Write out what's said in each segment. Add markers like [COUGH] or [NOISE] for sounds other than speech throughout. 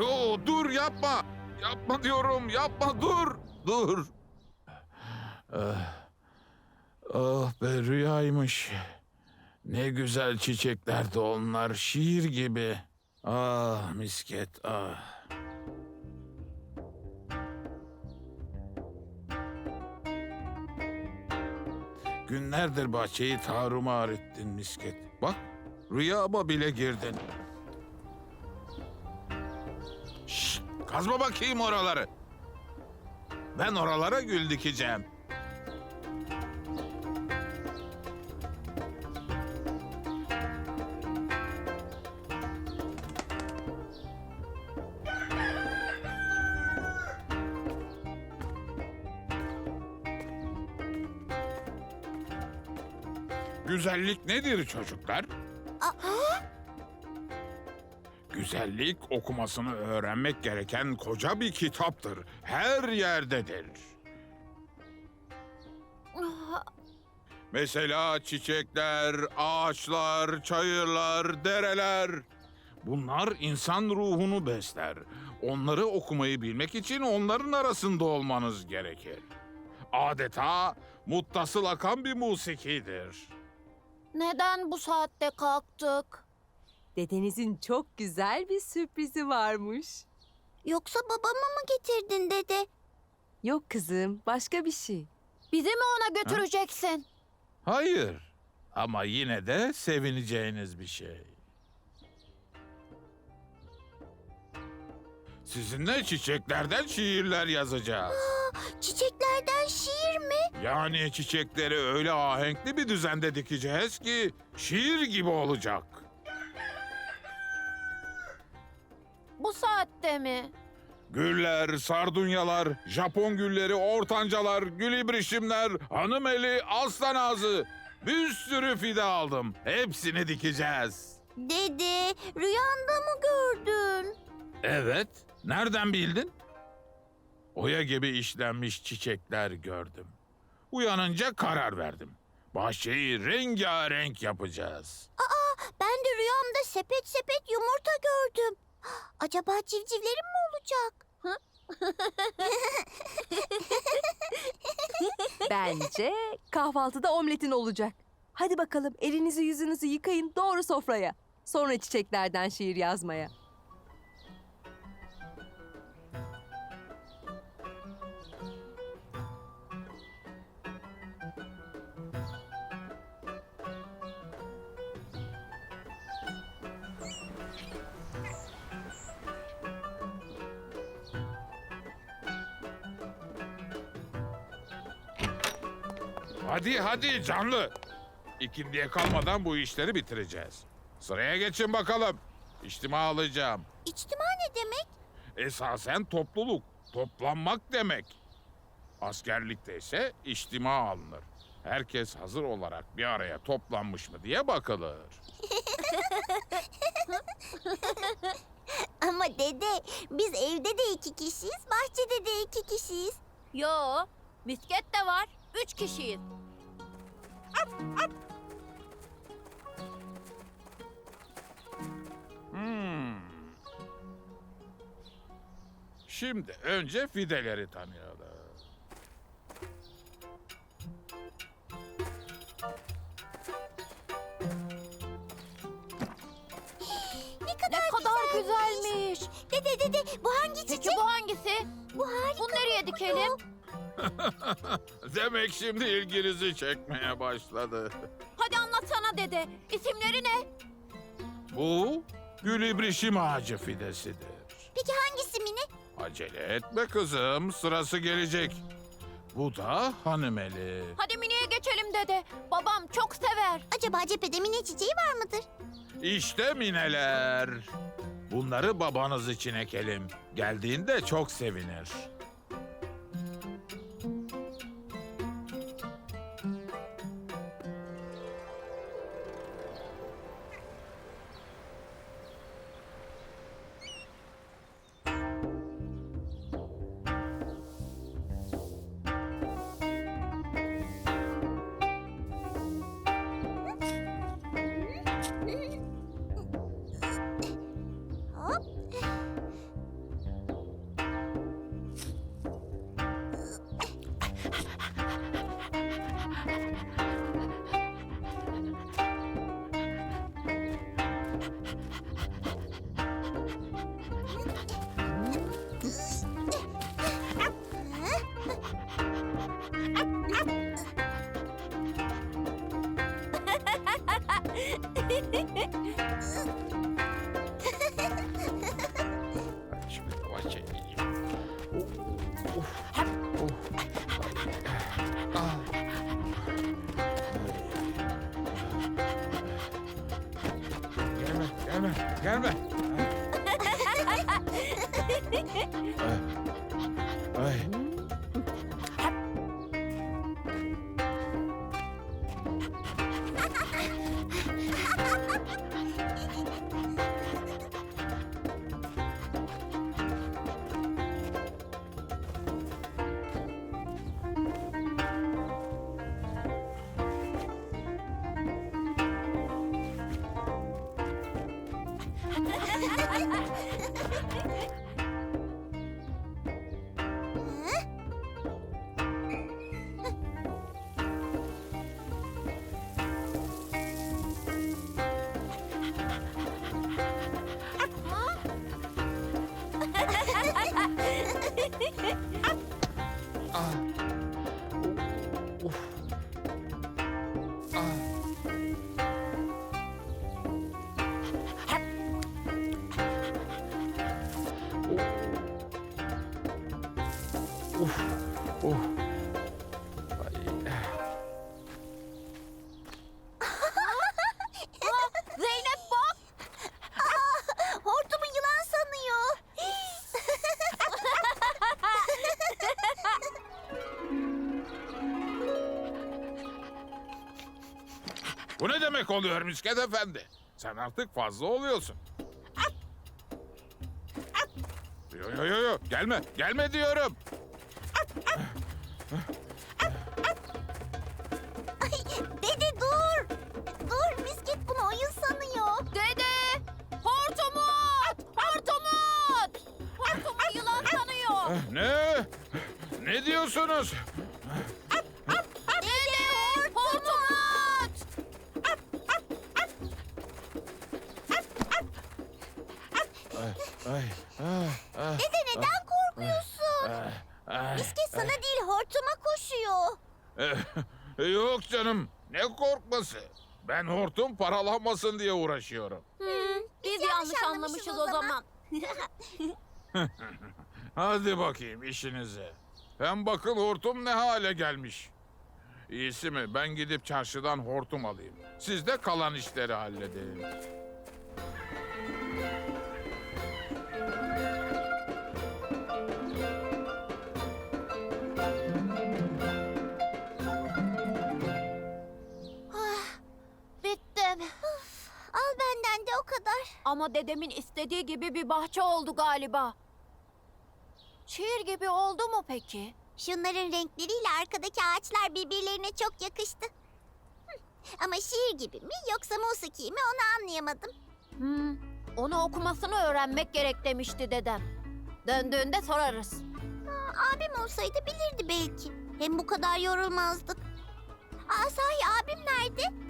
Oo, dur yapma. Yapma diyorum. Yapma dur. Dur. Ah, ah be rüyaymış. Ne güzel çiçeklerdi onlar. Şiir gibi. Ah misket ah. Günlerdir bahçeyi tarumar ettin misket. Bak rüyama bile girdin. Kazma bakayım oraları. Ben oralara gül dikeceğim. Güzellik nedir çocuklar? Güzellik okumasını öğrenmek gereken koca bir kitaptır. Her yerdedir. Mesela çiçekler, ağaçlar, çayırlar, dereler. Bunlar insan ruhunu besler. Onları okumayı bilmek için onların arasında olmanız gerekir. Adeta muttasıl akan bir musikidir. Neden bu saatte kalktık? Dedenizin çok güzel bir sürprizi varmış. Yoksa babamı mı getirdin dede? Yok kızım, başka bir şey. Bizi mi ona götüreceksin? Hayır. Ama yine de sevineceğiniz bir şey. Sizinle çiçeklerden şiirler yazacağız. Çiçeklerden şiir mi? Yani çiçekleri öyle ahenkli bir düzende dikeceğiz ki şiir gibi olacak. Bu saatte mi? Güller, sardunyalar, Japon gülleri, ortancalar, gül ibrişimler, hanımeli, aslan ağzı. Bir sürü fide aldım. Hepsini dikeceğiz. Dede, rüyanda mı gördün? Evet. Nereden bildin? Oya gibi işlenmiş çiçekler gördüm. Uyanınca karar verdim. Bahçeyi rengarenk yapacağız. Ben de rüyamda sepet sepet yumurta gördüm. Acaba civcivlerim mi olacak? [LAUGHS] Bence kahvaltıda omletin olacak. Hadi bakalım elinizi yüzünüzü yıkayın doğru sofraya. Sonra çiçeklerden şiir yazmaya. Hadi hadi canlı. İkindiye kalmadan bu işleri bitireceğiz. Sıraya geçin bakalım. İçtima alacağım. İçtima ne demek? Esasen topluluk, toplanmak demek. Askerlikte ise içtima alınır. Herkes hazır olarak bir araya toplanmış mı diye bakılır. [LAUGHS] Ama dede, biz evde de iki kişiyiz, bahçede de iki kişiyiz. Yo, misket de var. Üç kişiyiz. Hmm. Şimdi önce fideleri tanıyalım. Ne kadar, güzelmiş. Dede dede, bu hangi çiçek? Peki bu hangisi? Bu harika. Bunu nereye dikelim? [LAUGHS] Demek şimdi ilginizi çekmeye başladı. Hadi anlatsana dede. İsimleri ne? Bu gülibrişim ağacı fidesidir. Peki hangisi mini? Acele etme kızım, sırası gelecek. Bu da hanımeli. Hadi miniye geçelim dede. Babam çok sever. Acaba cephede mini çiçeği var mıdır? İşte mineler. Bunları babanız için ekelim. Geldiğinde çok sevinir. Gelme, [LAUGHS] Bu ne demek oluyor Misket Efendi? Sen artık fazla oluyorsun. Yo yo yo yo gelme gelme diyorum. Dede neden korkuyorsun? ah, ah. Misket sana değil hortuma koşuyor. Eh, [LAUGHS] Yok canım ne korkması. Ben hortum paralanmasın diye uğraşıyorum. biz, yanlış anlamışız o zaman. [LAUGHS] Hadi bakayım işinize. Hem bakın hortum ne hale gelmiş. İyisi mi ben gidip çarşıdan hortum alayım. Siz de kalan işleri halledin. Ama dedemin istediği gibi bir bahçe oldu galiba. Şiir gibi oldu mu peki? Şunların renkleriyle arkadaki ağaçlar birbirlerine çok yakıştı. Hı, Ama şiir gibi mi yoksa musiki mi onu anlayamadım. Hmm, onu okumasını öğrenmek gerek demişti dedem. Döndüğünde sorarız. Abim olsaydı bilirdi belki. Hem bu kadar yorulmazdık. Aa sahi abim nerede?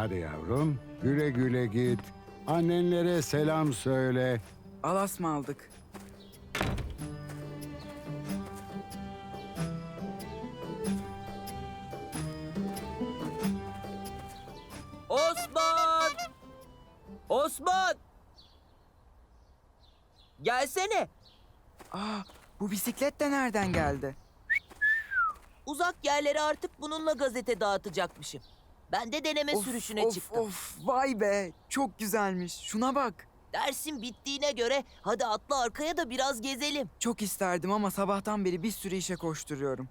Hadi yavrum, güle güle git. Annenlere selam söyle. Alas mı aldık? Osman! Osman! Gelsene. Aa, bu bisiklet de nereden geldi? Uzak yerlere artık bununla gazete dağıtacakmışım. Ben de deneme Of, sürüşüne of, çıktım. Of, vay be. Çok güzelmiş. Şuna bak. Dersin bittiğine göre hadi atla arkaya da biraz gezelim. Çok isterdim ama sabahtan beri bir sürü işe koşturuyorum.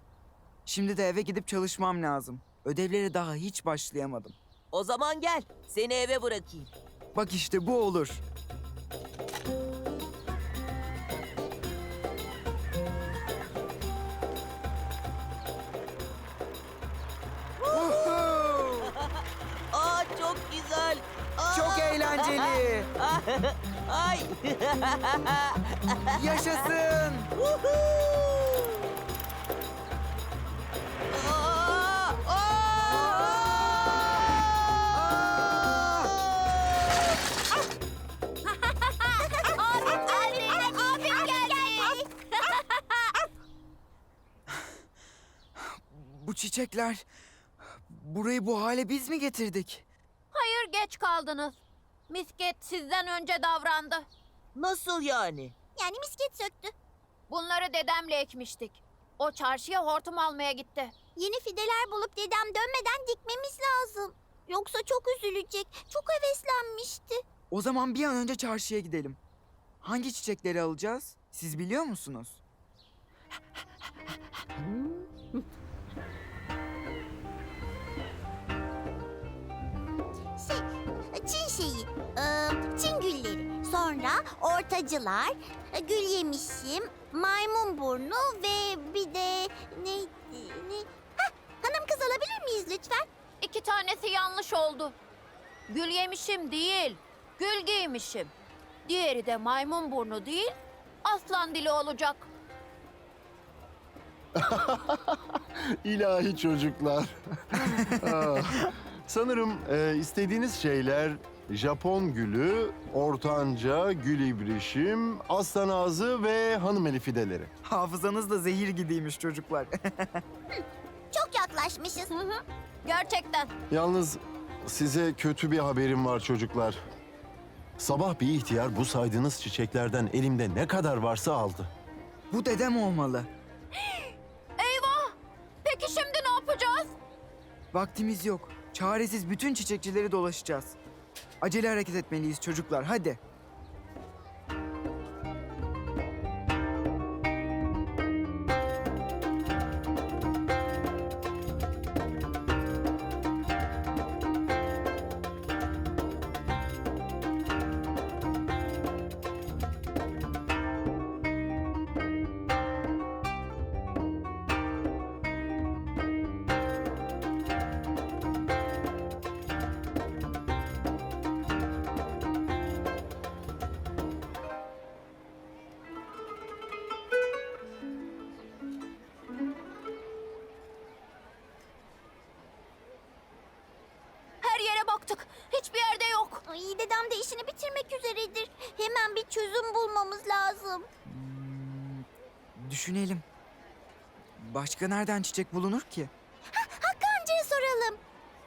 Şimdi de eve gidip çalışmam lazım. Ödevlere daha hiç başlayamadım. O zaman gel, seni eve bırakayım. Bak işte bu olur. Ay. Yaşasın! Aa, aa! Abim geldi. Abim geldi. Bu çiçekler... Burayı bu hale biz mi getirdik? Hayır geç kaldınız. Misket sizden önce davrandı. Nasıl yani? Yani misket söktü. Bunları dedemle ekmiştik. O çarşıya hortum almaya gitti. Yeni fideler bulup dedem dönmeden dikmemiz lazım. Yoksa çok üzülecek. Çok heveslenmişti. O zaman bir an önce çarşıya gidelim. Hangi çiçekleri alacağız? Siz biliyor musunuz? Şeyi, e, Çin gülleri. Sonra ortacılar, e, gül yemişim, maymun burnu ve bir de ne, ne? Hah, hanım kız alabilir miyiz lütfen? İki tanesi yanlış oldu. Gül yemişim değil, gül giymişim. Diğeri de maymun burnu değil, aslan dili olacak. [LAUGHS] İlahi çocuklar. [LAUGHS] Ah, Sanırım e, istediğiniz şeyler Japon gülü, ortanca, gül ibrişim, aslan ağzı ve hanım eli fideleri. Hafızanız da zehir gibiymiş çocuklar. [LAUGHS] Çok yaklaşmışız. Gerçekten. Yalnız size kötü bir haberim var çocuklar. Sabah bir ihtiyar bu saydığınız çiçeklerden elimde ne kadar varsa aldı. Bu dedem olmalı. [GASPS] Eyvah! Peki şimdi ne yapacağız? Vaktimiz yok. Çaresiz bütün çiçekçileri dolaşacağız. Acele hareket etmeliyiz çocuklar. Hadi. Baktık. Hiçbir yerde yok. Ay, dedem de işini bitirmek üzeredir. Hemen bir çözüm bulmamız lazım. Düşünelim. Başka nereden çiçek bulunur ki? Hakkı amcaya soralım.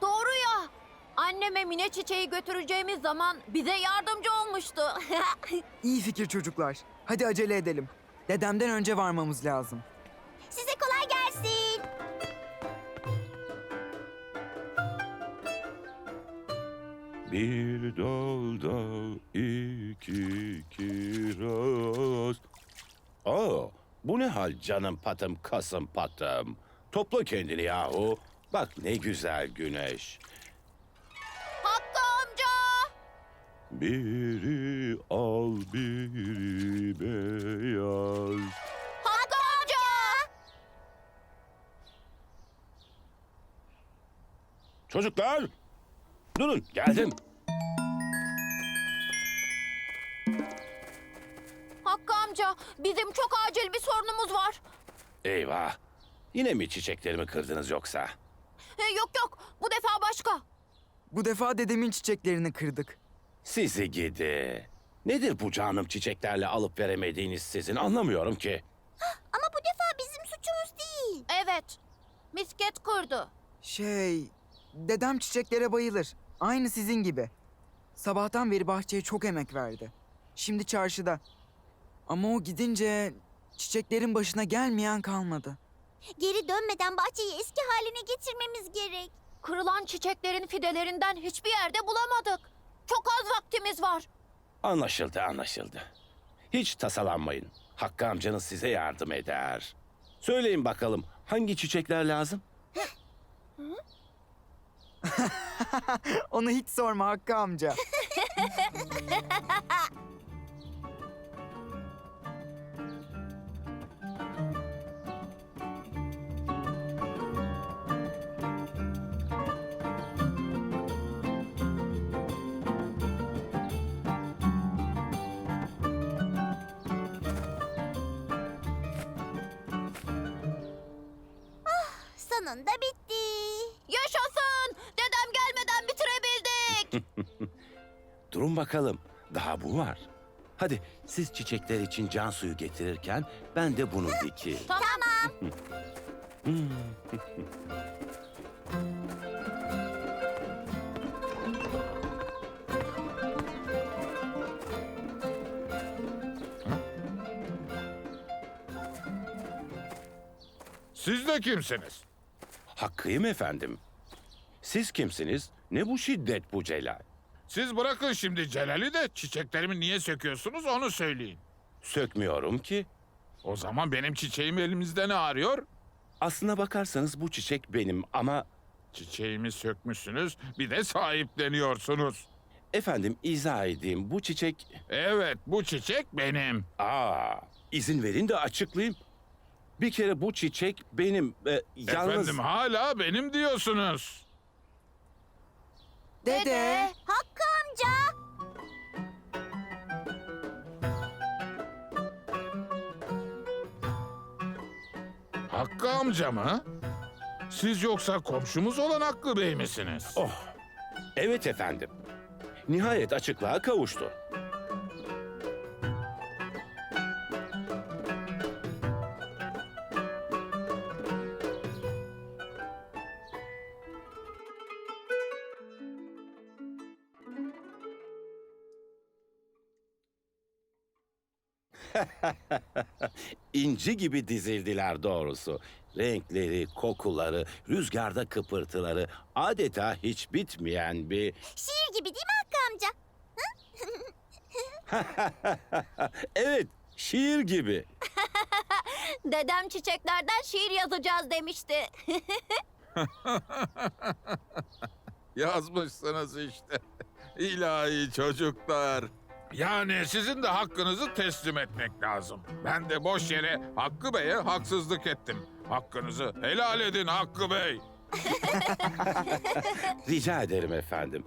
Doğru ya. Anneme mine çiçeği götüreceğimiz zaman bize yardımcı olmuştu. [LAUGHS] İyi fikir çocuklar. Hadi acele edelim. Dedemden önce varmamız lazım. Bir dalda iki kiraz. Aa, bu ne hal canım patım kasım patım. Topla kendini yahu. Bak ne güzel güneş. Hakkı amca! Biri al biri beyaz. Hakkı amca! Çocuklar! Durun geldim. Hakkı amca, bizim çok acil bir sorunumuz var. Eyvah. Yine mi çiçeklerimi kırdınız yoksa? E, yok yok, bu defa başka. Bu defa dedemin çiçeklerini kırdık. Sizi gidi. Nedir bu canım çiçeklerle alıp veremediğiniz sizin anlamıyorum ki. Ama bu defa bizim suçumuz değil. Evet, misket kırdı. Şey, dedem çiçeklere bayılır. Aynı sizin gibi. Sabahtan beri bahçeye çok emek verdi. Şimdi çarşıda. Ama o gidince çiçeklerin başına gelmeyen kalmadı. Geri dönmeden bahçeyi eski haline getirmemiz gerek. Kırılan çiçeklerin fidelerinden hiçbir yerde bulamadık. Çok az vaktimiz var. Anlaşıldı, anlaşıldı. Hiç tasalanmayın. Hakkı amcanız size yardım eder. Söyleyin bakalım hangi çiçekler lazım? [LAUGHS] Onu hiç sorma Hakkı amca. [LAUGHS] Durun bakalım. Daha bu var. Hadi siz çiçekler için can suyu getirirken ben de bunu dikeyim. tamam. [LAUGHS] Siz de kimsiniz? Hakkıyım efendim. Siz kimsiniz? Ne bu şiddet bu celal? Siz bırakın şimdi Celal'i de çiçeklerimi niye söküyorsunuz onu söyleyin. Sökmüyorum ki. O zaman benim çiçeğim elimizde ne arıyor? Aslına bakarsanız bu çiçek benim ama Çiçeğimi sökmüşsünüz bir de sahipleniyorsunuz. efendim izah edeyim bu çiçek... Evet bu çiçek benim. Aa, izin verin de açıklayayım. Bir kere bu çiçek benim. e, yalnız... Efendim hala benim diyorsunuz. Dede. Hakkı amca. Hakkı amca mı? Siz yoksa komşumuz olan Hakkı Bey misiniz? Oh, evet efendim. Nihayet açıklığa kavuştu. İnci gibi dizildiler doğrusu. Renkleri, kokuları, rüzgarda kıpırtıları adeta hiç bitmeyen bir... Şiir gibi değil mi Hakkı amca? [LAUGHS] evet, şiir gibi. [LAUGHS] Dedem çiçeklerden şiir yazacağız demişti. [LAUGHS] Yazmışsınız işte. İlahi çocuklar. Yani sizin de hakkınızı teslim etmek lazım. Ben de boş yere Hakkı Bey'e haksızlık ettim. Hakkınızı helal edin Hakkı Bey. [LAUGHS] Rica ederim efendim.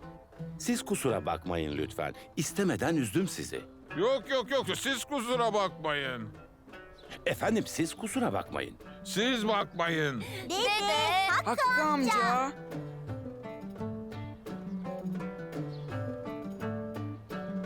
Siz kusura bakmayın lütfen. İstemeden üzdüm sizi. Yok yok yok siz kusura bakmayın. Efendim siz kusura bakmayın. Siz bakmayın. Dede. Hakkı amca.